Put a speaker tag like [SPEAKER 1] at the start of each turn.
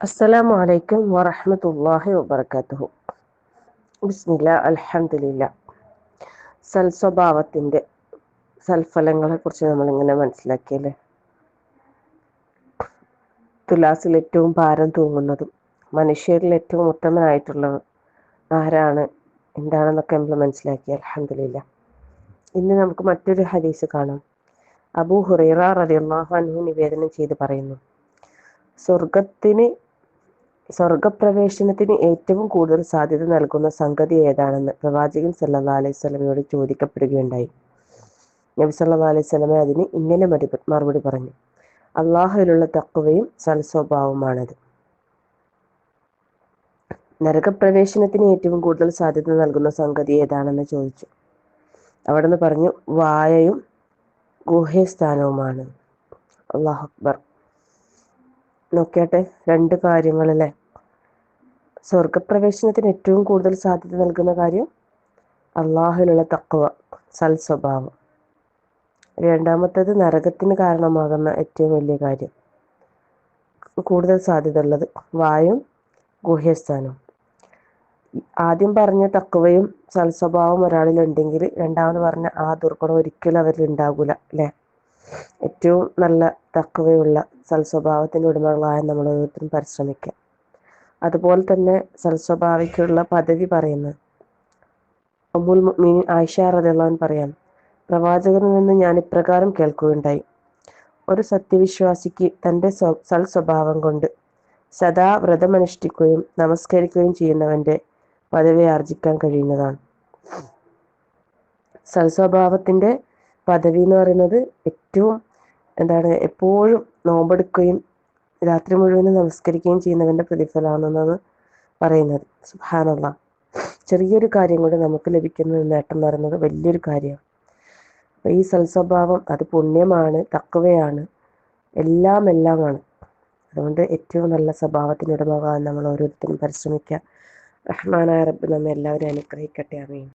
[SPEAKER 1] അസ്സലാമു അലൈക്കും വറഹ്മത്തുള്ളാഹി വബർക്കാത്തുഹു ബിസ്മില്ല അൽഹംദുലില്ല. സൽസ്വഭാവത്തിന്റെ സൽഫലങ്ങളെ കുറിച്ച് നമ്മളിങ്ങനെ മനസ്സിലാക്കിയല്ലേ? തുലാസിൽ ഏറ്റവും ഭാരം തൂങ്ങുന്നതും മനുഷ്യരിൽ ഏറ്റവും ഉത്തമനായിട്ടുള്ളത് ആരാണ്? എന്താണെന്നൊക്കെ നമ്മൾ മനസ്സിലാക്കി അലഹമില്ല ഇന്ന് നമുക്ക് മറ്റൊരു ഹദീസ് കാണാം. അബൂ ഹുറൈറ റളിയല്ലാഹു അൻഹു നിവേദനം ചെയ്ത് പറയുന്നു. സ്വർഗത്തിന് സ്വർഗപ്രവേശനത്തിന് ഏറ്റവും കൂടുതൽ സാധ്യത നൽകുന്ന സംഗതി ഏതാണെന്ന് പ്രവാചകൻ സല്ലാ അലൈഹി സ്വലമയോട് ചോദിക്കപ്പെടുകയുണ്ടായി. നബി സല്ലാ അലൈഹി സ്വലമ അതിന് ഇങ്ങനെ മറുപടി പറഞ്ഞു. അള്ളാഹുവിലുള്ള തക്കവയും സൽസ്വഭാവമാണത് നരകപ്രവേശനത്തിന് ഏറ്റവും കൂടുതൽ സാധ്യത നൽകുന്ന സംഗതി ഏതാണെന്ന് ചോദിച്ചു. അവിടുന്ന് പറഞ്ഞു വായയും ഗുഹ്യസ്ഥാനവുമാണ്. അള്ളാഹു അക്ബർ. നോക്കിയാട്ടെ രണ്ട് കാര്യങ്ങളല്ലേ? സ്വർഗപ്രവേശനത്തിന് ഏറ്റവും കൂടുതൽ സാധ്യത നൽകുന്ന കാര്യം അള്ളാഹുലുള്ള തക്കവ സൽസ്വഭാവം. രണ്ടാമത്തേത് നരകത്തിന് കാരണമാകുന്ന ഏറ്റവും വലിയ കാര്യം. കൂടുതൽ സാധ്യത ഉള്ളത് വായും ഗുഹ്യസ്ഥാനവും. ആദ്യം പറഞ്ഞ തക്കവയും സൽസ്വഭാവം ഒരാളിലുണ്ടെങ്കിൽ രണ്ടാമത് പറഞ്ഞ ആ ദുർഗുണം ഒരിക്കലും അവരിൽ ഉണ്ടാകൂല അല്ലേ? ഏറ്റവും നല്ല തക്കവയുള്ള സൽസ്വഭാവത്തിന്റെ ഉടമകളായ നമ്മൾ ഓരോരുത്തരും പരിശ്രമിക്കുക. അതുപോലെ തന്നെ സൽസ്വഭാവിക്കുള്ള പദവി പറയുന്നത്. അമുൽ മീൻ ആയിഷ റദിള്ളവൻ പറയാം പ്രവാചകനിൽ നിന്ന് ഞാൻ ഇപ്രകാരം കേൾക്കുകയുണ്ടായി. ഒരു സത്യവിശ്വാസിക്ക് തന്റെ സൽ സ്വഭാവം കൊണ്ട് സദാ വ്രതമനുഷ്ഠിക്കുകയും നമസ്കരിക്കുകയും ചെയ്യുന്നവന്റെ പദവി ആർജിക്കാൻ കഴിയുന്നതാണ്. സൽസ്വഭാവത്തിന്റെ പദവി എന്ന് പറയുന്നത് ഏറ്റവും എന്താണ് എപ്പോഴും നോമ്പെടുക്കുകയും രാത്രി മുഴുവനും നമസ്കരിക്കുകയും ചെയ്യുന്നവന്റെ പ്രതിഫലമാണെന്നാണ് പറയുന്നത്. സുഹാനുള്ള ചെറിയൊരു കാര്യം കൊണ്ട് നമുക്ക് ലഭിക്കുന്ന നേട്ടം എന്ന് പറയുന്നത് വലിയൊരു കാര്യമാണ്. അപ്പം ഈ സൽസ്വഭാവം അത് പുണ്യമാണ് തക്കവയാണ് എല്ലാം എല്ലാമാണ്. അതുകൊണ്ട് ഏറ്റവും നല്ല സ്വഭാവത്തിനുടമകാൻ നമ്മൾ ഓരോരുത്തരും പരിശ്രമിക്കുക. റഹ്മാനായ റബ്ബ് നമ്മെ എല്ലാവരും അനുഗ്രഹിക്കട്ടെ. അമീൻ